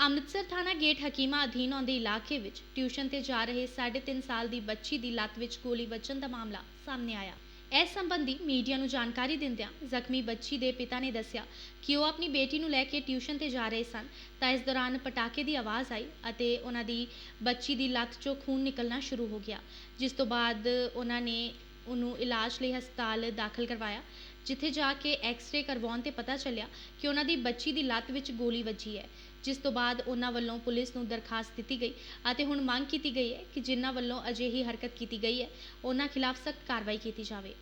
ਅੰਮ੍ਰਿਤਸਰ ਥਾਣਾ ਗੇਟ ਹਕੀਮਾ ਅਧੀਨ ਆਉਂਦੇ ਇਲਾਕੇ ਵਿੱਚ ਟਿਊਸ਼ਨ ਤੇ ਜਾ ਰਹੇ 3.5 ਸਾਲ ਦੀ ਬੱਚੀ ਦੀ ਲੱਤ ਵਿੱਚ ਗੋਲੀ ਵੱਜਣ ਦਾ ਮਾਮਲਾ ਸਾਹਮਣੇ ਆਇਆ। ਇਸ ਸੰਬੰਧੀ ਮੀਡੀਆ ਨੂੰ ਜਾਣਕਾਰੀ ਦਿੰਦਿਆਂ ਜ਼ਖਮੀ ਬੱਚੀ ਦੇ ਪਿਤਾ ਨੇ ਦੱਸਿਆ ਕਿ ਉਹ ਆਪਣੀ ਬੇਟੀ ਨੂੰ ਲੈ ਕੇ ਟਿਊਸ਼ਨ ਤੇ ਜਾ ਰਹੇ ਸਨ। ਤਾਂ ਇਸ ਦੌਰਾਨ ਪਟਾਕੇ ਦੀ ਆਵਾਜ਼ ਆਈ ਅਤੇ ਉਹਨਾਂ ਦੀ ਬੱਚੀ ਦੀ ਲੱਤ 'ਚੋਂ ਖੂਨ ਨਿਕਲਣਾ ਸ਼ੁਰੂ ਹੋ ਗਿਆ, ਜਿਸ ਤੋਂ ਬਾਅਦ ਉਹਨਾਂ ਨੇ ਉਹਨੂੰ ਇਲਾਜ ਲਈ ਹਸਪਤਾਲ ਦਾਖਲ ਕਰਵਾਇਆ, ਜਿੱਥੇ ਜਾ ਕੇ ਐਕਸ-ਰੇ ਕਰਵਾਉਣ ਤੇ ਪਤਾ ਚੱਲਿਆ ਕਿ ਉਹਨਾਂ ਦੀ ਬੱਚੀ ਦੀ ਲੱਤ ਵਿੱਚ ਗੋਲੀ ਵੱਜੀ ਹੈ, ਜਿਸ ਤੋਂ ਬਾਅਦ ਉਹਨਾਂ ਵੱਲੋਂ ਪੁਲਿਸ ਨੂੰ ਦਰਖਾਸਤ ਦਿੱਤੀ ਗਈ ਅਤੇ ਹੁਣ ਮੰਗ ਕੀਤੀ ਗਈ ਹੈ ਕਿ ਜਿਨ੍ਹਾਂ ਵੱਲੋਂ ਅਜਿਹੀ ਹਰਕਤ ਕੀਤੀ ਗਈ ਹੈ, ਉਹਨਾਂ ਖਿਲਾਫ ਸਖਤ ਕਾਰਵਾਈ ਕੀਤੀ ਜਾਵੇ।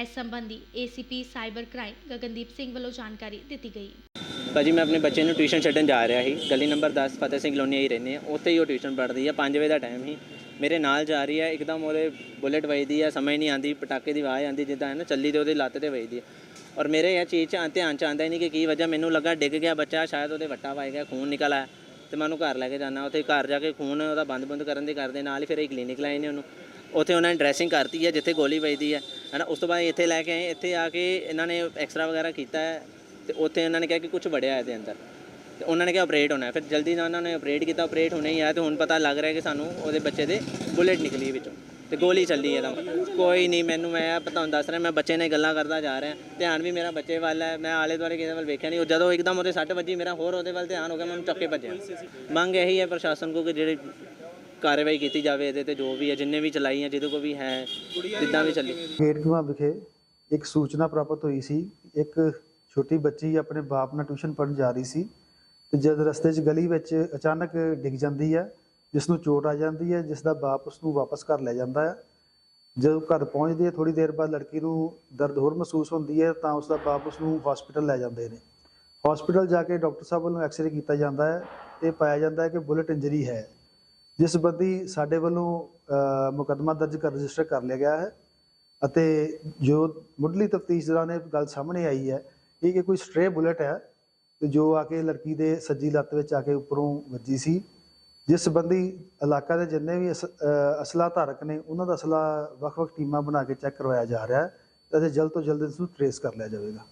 ਇਸ ਸੰਬੰਧੀ ACP cyber crime Gagandeep Singh ਵੱਲੋਂ ਜਾਣਕਾਰੀ ਦਿੱਤੀ ਗਈ। ਭਾਜੀ, ਮੈਂ ਆਪਣੇ ਬੱਚੇ ਨੂੰ ਟਿਊਸ਼ਨ ਛੱਡਣ ਜਾ ਰਿਹਾ ਸੀ। ਗਲੀ ਨੰਬਰ 10 ਫਤਿਹ ਸਿੰਘ ਕਲੋਨੀ ਹੀ ਰਹਿੰਦੇ ਆ। ਉੱਥੇ ਹੀ ਉਹ ਟਿਊਸ਼ਨ ਪੜ੍ਹਦੀ ਆ। 5 ਵਜੇ ਦਾ ਟਾਈਮ ਸੀ। ਮੇਰੇ ਨਾਲ ਜਾ ਰਹੀ ਹੈ, ਇੱਕਦਮ ਉਹਦੇ ਬੁਲੇਟ ਵੱਜਦੀ ਹੈ, ਸਮਝ ਨਹੀਂ ਆਂਦੀ ਪਟਾਕੇ ਦੀ ਆਵਾਜ਼ ਆਂਦੀ ਜਿੱਦਾਂ ਹੈ ਨਾ, ਚੱਲੀ ਤੇ ਉਹਦੇ ਲੱਤ ਤੇ ਵੱਜਦੀ ਹੈ। ਔਰ ਮੇਰੇ ਇਹ ਚੀਜ਼ 'ਚ ਧਿਆਨ ਚ ਆਂਦਾ ਹੀ ਨਹੀਂ ਕਿ ਕੀ ਵਜ੍ਹਾ, ਮੈਨੂੰ ਲੱਗਾ ਡਿੱਗ ਗਿਆ ਬੱਚਾ, ਸ਼ਾਇਦ ਉਹਦੇ ਵੱਟਾ ਵੱਜ ਗਿਆ, ਖੂਨ ਨਿਕਲ ਆਇਆ, ਤੇ ਮੈਂ ਉਹਨੂੰ ਘਰ ਲੈ ਕੇ ਜਾਣਾ ਉੱਥੇ ਘਰ ਜਾ ਕੇ ਖੂਨ ਉਹਦਾ ਬੰਦ-ਬੰਦ ਕਰਨ ਦੇ ਕਰਦੇ, ਨਾਲ ਹੀ ਫਿਰ ਇਹ ਕਲੀਨਿਕ ਲਾਏ ਨੇ ਉਹਨੂੰ। ਉੱਥੇ ਉਹਨਾਂ ਨੇ ਡਰੈਸਿੰਗ ਕਰਤੀ ਹੈ, ਜਿੱਥੇ ਗੋਲੀ ਵੱਜਦੀ ਹੈ, ਹਨਾ। ਉਸ ਤੋਂ ਬਾਅਦ ਇੱਥੇ ਲੈ ਕੇ ਆਏ, ਇੱਥੇ ਆ ਕੇ ਇਹਨਾਂ ਨੇ ਐਕਸਰਾ ਵਗੈਰਾ ਕੀਤਾ ਹੈ, ਤੇ ਉੱਥੇ ਇਹਨਾਂ ਨੇ ਕਿਹਾ ਕਿ ਕੁਝ ਵੜਿਆ ਇਹਦੇ ਅੰਦਰ। ਉਹਨਾਂ ਨੇ ਕਿਹਾ ਆਪਰੇਟ ਹੋਣਾ ਫਿਰ ਜਲਦੀ ਨਾਲ ਉਹਨਾਂ ਨੇ ਆਪਰੇਟ ਕੀਤਾ ਆਪਰੇਟ ਹੋਣਾ ਹੀ ਆ ਤੇ ਹੁਣ ਪਤਾ ਲੱਗ ਰਿਹਾ ਕਿ ਸਾਨੂੰ ਉਹਦੇ ਬੱਚੇ ਦੇ ਬੁਲੇਟ ਨਿਕਲੀ ਵਿੱਚੋਂ ਤੇ ਗੋਲੀ ਚੱਲੀ ਇਹਦਾ ਕੋਈ ਨਹੀਂ, ਮੈਨੂੰ ਮੈਂ ਪਤਾ ਹੁਣ ਦੱਸ ਰਿਹਾ, ਮੈਂ ਬੱਚੇ ਨੇ ਗੱਲਾਂ ਕਰਦਾ ਜਾ ਰਿਹਾ। ਧਿਆਨ ਵੀ ਮੇਰਾ ਬੱਚੇ ਵੱਲ ਹੈ, ਮੈਂ ਆਲੇ ਦੁਆਲੇ ਕਿਸੇ ਵੱਲ ਵੇਖਿਆ ਨਹੀਂ। ਉਹ ਜਦੋਂ ਇੱਕਦਮ ਉਹਦੇ ਸੱਟ ਵੱਜੀ, ਮੇਰਾ ਹੋਰ ਉਹਦੇ ਵੱਲ ਧਿਆਨ ਹੋ ਗਿਆ ਮੈਨੂੰ ਚੱਕੇ ਭੱਜਿਆ। ਮੰਗ ਇਹੀ ਹੈ ਪ੍ਰਸ਼ਾਸਨ ਕੋ ਕਿ ਜਿਹੜੇ ਕਾਰਵਾਈ ਕੀਤੀ ਜਾਵੇ ਇਹਦੇ ਤੇ, ਜੋ ਵੀ ਹੈ, ਜਿੰਨੇ ਵੀ ਚਲਾਈ ਹੈ, ਜਿਹਦੇ ਕੋ ਵੀ ਹੈ, ਜਿੱਦਾਂ ਵੀ ਚੱਲੀ। ਗੇਟਕੀਮਾ ਵਿਖੇ ਇੱਕ ਸੂਚਨਾ ਪ੍ਰਾਪਤ ਹੋਈ ਸੀ। ਇੱਕ ਛੋਟੀ ਬੱਚੀ ਆਪਣੇ ਬਾਪ ਨਾਲ ਟਿਊਸ਼ਨ ਪੜ੍ਹਨ ਜਾ ਰਹੀ ਸੀ। ਤੇ ਜਦ ਰਸਤੇ 'ਚ ਗਲੀ ਵਿੱਚ ਅਚਾਨਕ ਡਿੱਗ ਜਾਂਦੀ ਹੈ ਜਿਸ ਨੂੰ ਚੋਟ ਆ ਜਾਂਦੀ ਹੈ ਜਿਸ ਦਾ ਬਾਪ ਉਸ ਨੂੰ ਵਾਪਸ ਘਰ ਲੈ ਜਾਂਦਾ ਹੈ ਜਦੋਂ ਘਰ ਪਹੁੰਚਦੀ ਹੈ ਥੋੜੀ ਦੇਰ ਬਾਅਦ ਲੜਕੀ ਨੂੰ ਦਰਦ ਹੋਰ ਮਹਿਸੂਸ ਹੁੰਦੀ ਹੈ ਤਾਂ ਉਸ ਦਾ ਬਾਪ ਉਸ ਨੂੰ ਹਸਪੀਟਲ ਲੈ ਜਾਂਦੇ ਨੇ। ਹਸਪੀਟਲ ਜਾ ਕੇ ਡਾਕਟਰ ਸਾਹਿਬ ਵੱਲੋਂ ਐਕਸ-ਰੇ ਕੀਤਾ ਜਾਂਦਾ ਹੈ ਤੇ ਪਾਇਆ ਜਾਂਦਾ ਹੈ ਕਿ ਬੁਲਟ ਇੰਜਰੀ ਹੈ ਜਿਸ ਸੰਬੰਧੀ ਸਾਡੇ ਵੱਲੋਂ ਅ, ਮੁਕੱਦਮਾ ਦਰਜ ਕਰ ਰਜਿਸਟਰ ਕਰ ਲਿਆ ਗਿਆ ਹੈ। ਅਤੇ ਜੋ ਮੁੱਢਲੀ ਤਫਤੀਸ਼ ਦੌਰਾਨ ਇਹ ਗੱਲ ਸਾਹਮਣੇ ਆਈ ਹੈ ਇਹ ਕਿ ਕੋਈ ਸਟ੍ਰੇ ਬੁਲਟ ਹੈ ਤੇ ਜੋ ਆ ਕੇ ਲੜਕੀ ਦੇ ਸੱਜੀ ਲੱਤ ਵਿੱਚ ਆ ਕੇ ਉੱਪਰੋਂ ਵੱਜੀ ਸੀ, ਜਿਸ ਸੰਬੰਧੀ ਇਲਾਕਾ ਦੇ ਜਿੰਨੇ ਵੀ ਅਸ- ਅਸਲਾ ਧਾਰਕ ਨੇ, ਉਹਨਾਂ ਦਾ ਅਸਲਾ ਵੱਖ-ਵੱਖ ਟੀਮਾਂ ਬਣਾ ਕੇ ਚੈੱਕ ਕਰਵਾਇਆ ਜਾ ਰਿਹਾ ਹੈ ਅਤੇ ਜਲਦ ਤੋਂ ਜਲਦ ਇਸ ਨੂੰ ਟਰੇਸ ਕਰ ਲਿਆ ਜਾਵੇਗਾ।